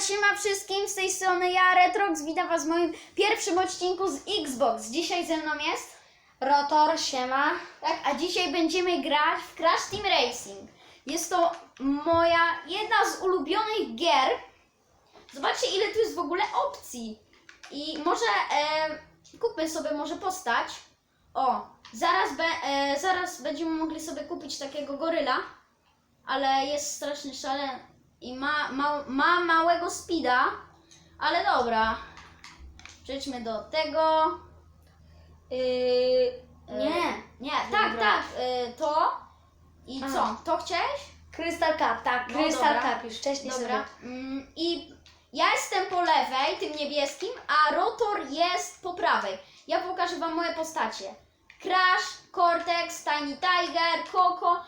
Siema, siema wszystkim, z tej strony ja, Retrox, witam was w moim pierwszym odcinku z Xbox. Dzisiaj ze mną jest Rotor, siema. Tak, a dzisiaj będziemy grać w Crash Team Racing. Jest to moja jedna z ulubionych gier. Zobaczcie, ile tu jest w ogóle opcji. I może e, kupmy sobie może postać. O, zaraz, be, e, zaraz będziemy mogli sobie kupić takiego goryla, ale jest strasznie szalony i ma, ma, ma małego speeda, ale dobra. Przejdźmy do tego. Yy, E, nie. Nie, tak, Dobra. tak, y, to. I Aha. co? To chciałeś? Crystal Cup, tak. No Crystal dobra. Cup już wcześniej Dobra. sobie. Mm, I ja jestem po lewej, tym niebieskim, a rotor jest po prawej. Ja pokażę Wam moje postacie. Crash, Cortex, Tiny Tiger, Coco,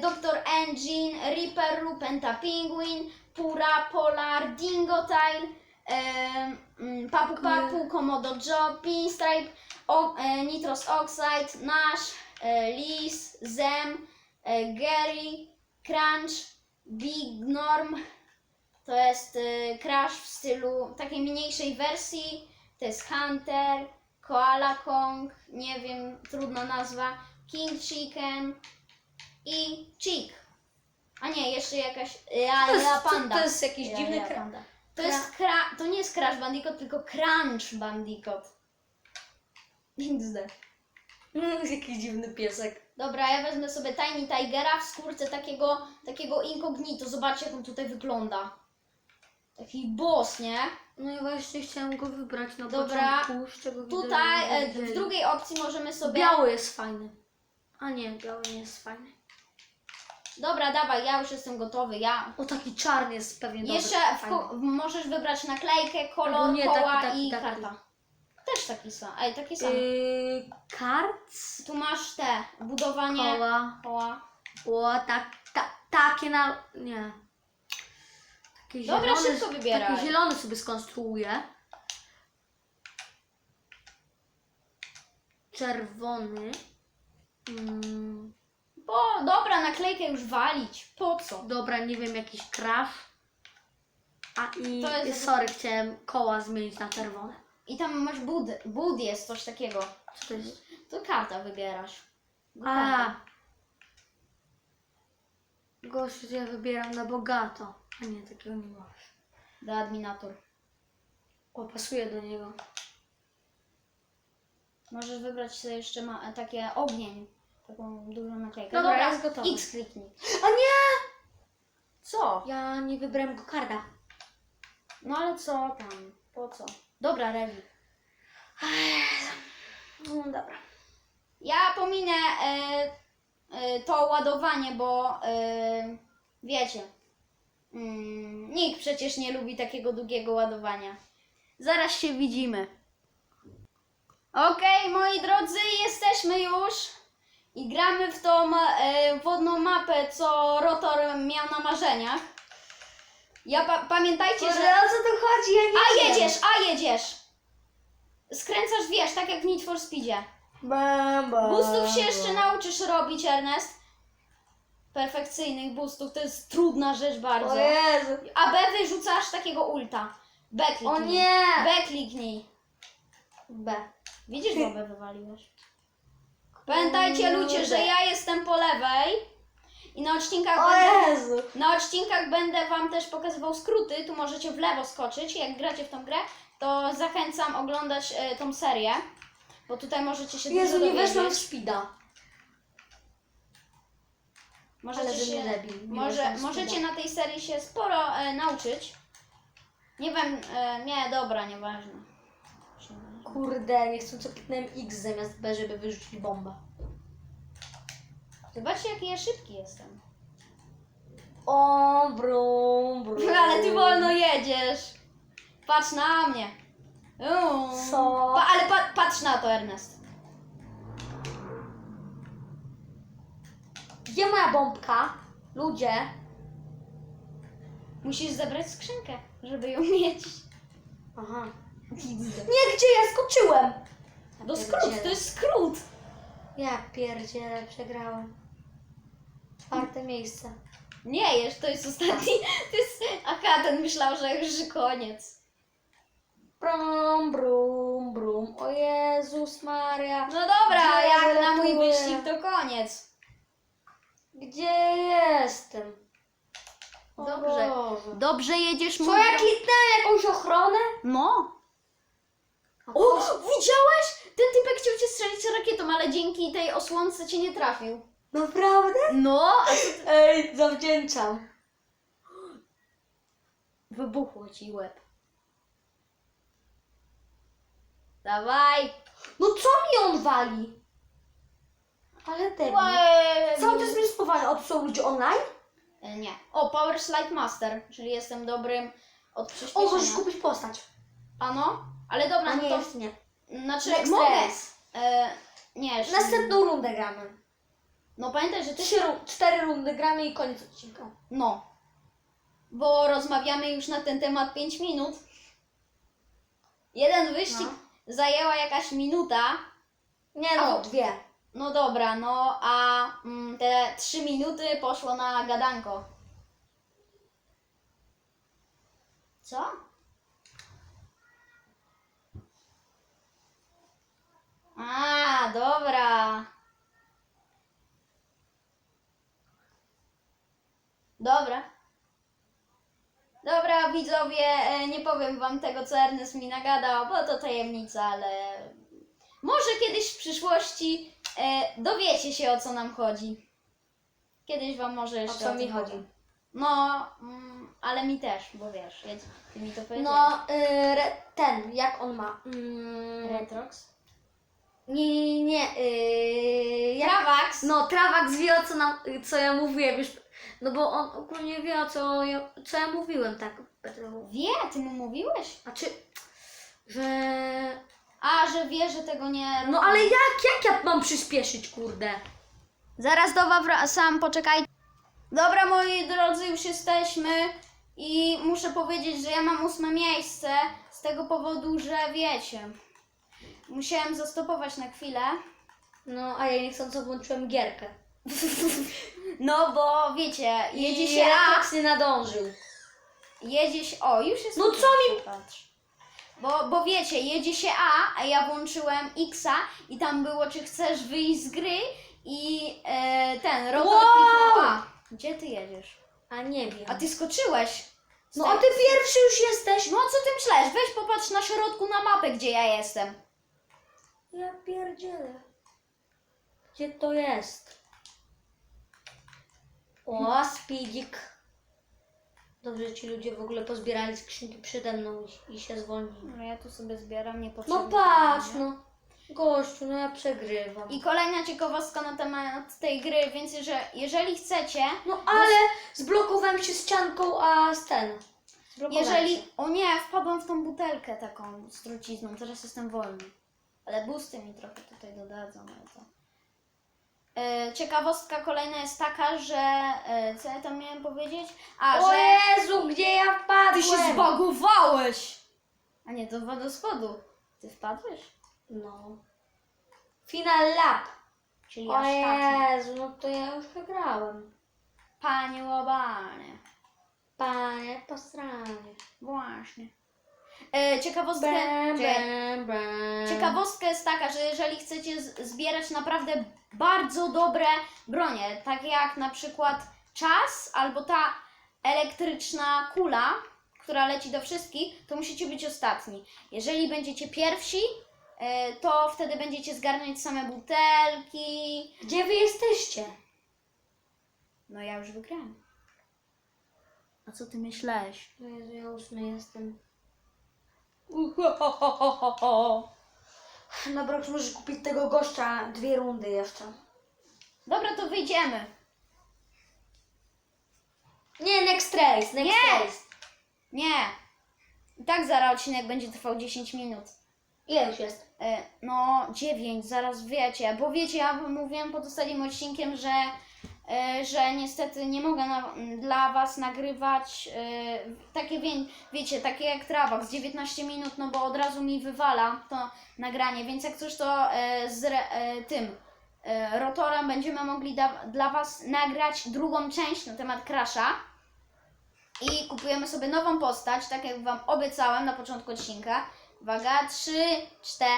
Dr. Engine, Reaper, Penta Penguin, Pura, Polar, Dingo Tail, e, mm, Papu Papu, Komodo Joe, Pinstripe, o, e, Nitros Oxide, Nash, e, Liz, Zem, e, Gary, Crunch, Big Norm, to jest Crash w stylu takiej mniejszej wersji, to jest Hunter, Koala Kong, nie wiem, trudna nazwa, King Chicken i Chick. A nie, jeszcze jakaś, ja, To jest, ja to, panda. to jest jakiś Ja, dziwny kra... panda. To jest kra- to nie jest Crash Bandicoot, tylko Crunch Bandicoot. XD. Mm, jakiś dziwny piesek. Dobra, ja wezmę sobie Tiny Tigera w skórce takiego, takiego incognito. Zobaczcie, jak on tutaj wygląda. Taki boss, nie? No i właśnie chciałam go wybrać na Dobra. początku, z czego Tutaj e, w widzieli. drugiej opcji możemy sobie. Biały jest fajny. A nie, biały nie jest fajny. Dobra, dawaj, ja już jestem gotowy. Ja. O, taki czarny jest pewnie dobry. Jeszcze w fajny. ko- możesz wybrać naklejkę, kolor, Albo nie, koła taki, taki, i taki. karta. Też taki sam. Ej, taki sam. Yy, karts, Tu masz te budowanie koła. koła. O, tak, ta, takie na... nie. Takie Dobra, szybko wybieraj. Takie zielone sobie skonstruuję. Czerwony. Mm, Bo dobra, naklejkę już walić. Po co? dobra, nie wiem, jakiś crash. A i, To jest- sorry, chciałem koła zmienić na czerwone. I tam masz bud. Bud jest coś takiego. Co to jest? To karta wybierasz. A. Gościu, to ja wybieram na bogato. A nie, takiego nie masz. Do adminator. O, pasuje do niego. Możesz wybrać sobie jeszcze ma, takie ogień. Taką dużą naklejkę. Dobra, jest gotowy. X kliknij. A nie! Co? Ja nie wybrałem go karda. No ale co tam? Po co? Dobra, ready. No dobra. Ja pominę e, e, to ładowanie, bo e, wiecie, mm, nikt przecież nie lubi takiego długiego ładowania. Zaraz się widzimy. Okej, moi drodzy, jesteśmy już i gramy w tą e, wodną mapę, co Rotor miał na marzeniach. Ja pa- pamiętajcie, że... o co tu chodzi? Ja nie A wiem. jedziesz, a jedziesz! Skręcasz, wiesz, tak jak w Need for Speedzie. Bam, bam, Boostów się jeszcze nauczysz robić, Ernest. Perfekcyjnych boostów, to jest trudna rzecz bardzo. O Jezu. A B wyrzucasz takiego ulta. B kliknij. O nie! B kliknij. B. Widzisz, bo B wywaliłeś. Pamiętajcie ludzie, że ja jestem po lewej i na odcinkach O będę, Jezu. na odcinkach będę wam też pokazywał skróty. Tu możecie w lewo skoczyć. Jak gracie w tą grę, to zachęcam oglądać e, tą serię. Bo tutaj możecie się Jezu, dużo nie dowiedzieć. weszłam w speeda. Możecie, Ale się, zabił, nie może, weszłam w możecie speeda. na tej serii się sporo e, nauczyć. Nie wiem, e, nie, dobra, nieważne. Kurde, niechcąco kliknąłem X zamiast B, żeby wyrzucić bombę. Zobaczcie, jaki ja szybki jestem. O, brum, brum. Ale ty wolno jedziesz. Patrz na mnie. Uuu. Co? Pa, ale pa, patrz na to, Ernest. Gdzie moja bombka? Ludzie. Musisz zebrać skrzynkę, żeby ją mieć. Aha. Nie, gdzie ja skoczyłem? To skrót, to jest skrót. Ja pierdzielę, przegrałem. Czwarte miejsce. Nie, jeszcze to jest ostatni. To jest... Aha, ten myślał, że już koniec. Brum, brum, brum. O Jezus Maria. No dobra, Gdzie jak na mój ratuję? wyścig to koniec. Gdzie jestem? O Dobrze. Boże. Dobrze jedziesz, Co mój ja dro- kliknąłem jakąś ochronę? No. Widziałeś? Ten typek chciał cię strzelić rakietą, ale dzięki tej osłonce cię nie trafił. Naprawdę? No, a co... Ej, zawdzięczam. Wybuchło ci łeb. Dawaj. No co mi on wali? Ale debil. Łeb. Cały czas mnie spowalnia. O, to są ludzie online? E, Nie. O, Power Slide Master, czyli jestem dobrym od O, przyspieszenia. możesz kupić postać. Ano? Ale dobra, A no nie, to... jest nie. Znaczy, Next mogę. E, nie, jeszcze- Następną rundę gramy. No pamiętaj, że ty Trzy, ru- cztery rundy gramy i koniec odcinka. No. Bo rozmawiamy już na ten temat 5 minut. Jeden wyścig zajęła jakaś minuta. Nie no, O. dwie. No dobra, no a mm, te 3 minuty poszło na gadanko. Co? A, dobra. Dobra. Dobra, widzowie, e, nie powiem wam tego, co Ernest mi nagadał, bo to tajemnica, ale może kiedyś w przyszłości e, dowiecie się, o co nam chodzi. Kiedyś wam może O jeszcze co mi tym chodzi? powiem. No, mm, ale mi też, bo wiesz, ja- ty mi to powiedziałeś. No, y, re, ten, jak on ma? Mm, Retrox? nie, nie, nie. Y, jak, Travax? no, Travax wie o co, nam, co ja mówiłem już. No bo on ogólnie wie o co ja, co ja mówiłem, tak. Petru. Wie, ty mu mówiłeś? A czy, że... A, że wie, że tego nie... No ale jak, jak ja mam przyspieszyć, kurde? Zaraz do was wracam, poczekaj. Dobra, moi drodzy, już jesteśmy i muszę powiedzieć, że ja mam ósme miejsce z tego powodu, że wiecie, musiałem zastopować na chwilę. No, a ja niechcąco włączyłem gierkę. No bo wiecie, jedzie się A, Retrox nie nadążył. jedzie się, o już jest. No co mi? Patrz. Bo, bo wiecie, jedzie się A, a ja włączyłem Xa i tam było, czy chcesz wyjść z gry i e, ten rotor Wow! kliknął A. Gdzie ty jedziesz? A nie wiem. A ty skoczyłeś. Z No tej- a ty pierwszy już jesteś. No co ty myślałeś? Weź popatrz na środku na mapę, gdzie ja jestem. Ja pierdzielę. Gdzie to jest? O, speedzik. Dobrze, ci ludzie w ogóle pozbierali skrzynki przede mną i, i się zwolnili. No ja tu sobie zbieram niepotrzebne. No patrz, no. Gościu, no ja przegrywam. I kolejna ciekawostka na temat tej gry, więc jeżeli, jeżeli chcecie, No ale zblokowałem się ścianką, a z ten. Zblokowałem jeżeli... Się. O nie, wpadłam w tą butelkę taką z trucizną, teraz jestem wolny. Ale busty mi trochę tutaj dodadzą, ale to... E, Ciekawostka kolejna jest taka, że... e, Co ja tam miałem powiedzieć? A, O że... Jezu, gdzie ja wpadłem? Ty się zbagowałeś! A nie, to wodospodu. Ty wpadłeś? No. Final lap. Czyli O aż. Jezu, no to ja już wygrałem. Panie łobanie. Panie posranie. Właśnie. E, ciekawostkę... Bam, Czekaj. bam, bam. Ciekawostka jest taka, że jeżeli chcecie z- zbierać naprawdę bardzo dobre bronie, takie jak na przykład czas albo ta elektryczna kula, która leci do wszystkich, to musicie być ostatni. Jeżeli będziecie pierwsi, e, to wtedy będziecie zgarniać same butelki. Gdzie wy jesteście? No ja już wygrałem. A co ty myślałeś? O Jezu, ja ósmy jestem. Dobra, już możesz kupić tego gościa dwie rundy jeszcze. Dobra, to wyjdziemy. Nie, next race, next Nie. race. Nie. I tak zaraz odcinek będzie trwał 10 minut. Ile już jest? E, No, 9, zaraz wiecie, bo wiecie, ja wam mówiłem pod ostatnim odcinkiem, że, że niestety nie mogę na, dla Was nagrywać e, takie, wie, wiecie, takie jak Travax, 19 minut, no bo od razu mi wywala to nagranie, więc jak coś to e, z e, tym, e, Rotora będziemy mogli da, dla Was nagrać drugą część na temat Crasha. I kupujemy sobie nową postać, tak jak Wam obiecałem na początku odcinka. Uwaga, 3, 4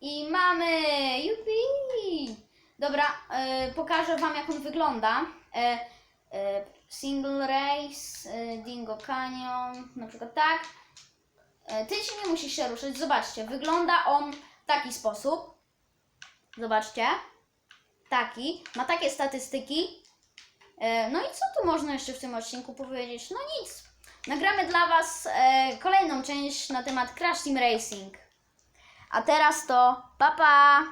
i mamy! Jupi! Dobra, e, pokażę Wam jak on wygląda. E, e, single Race, e, Dingo Canyon, na przykład tak. E, Ty się nie musisz się ruszyć, zobaczcie, wygląda on w taki sposób. Zobaczcie. Taki. Ma takie statystyki. E, No i co tu można jeszcze w tym odcinku powiedzieć? No nic. Nagramy dla Was e, kolejną część na temat Crash Team Racing. A teraz to pa pa!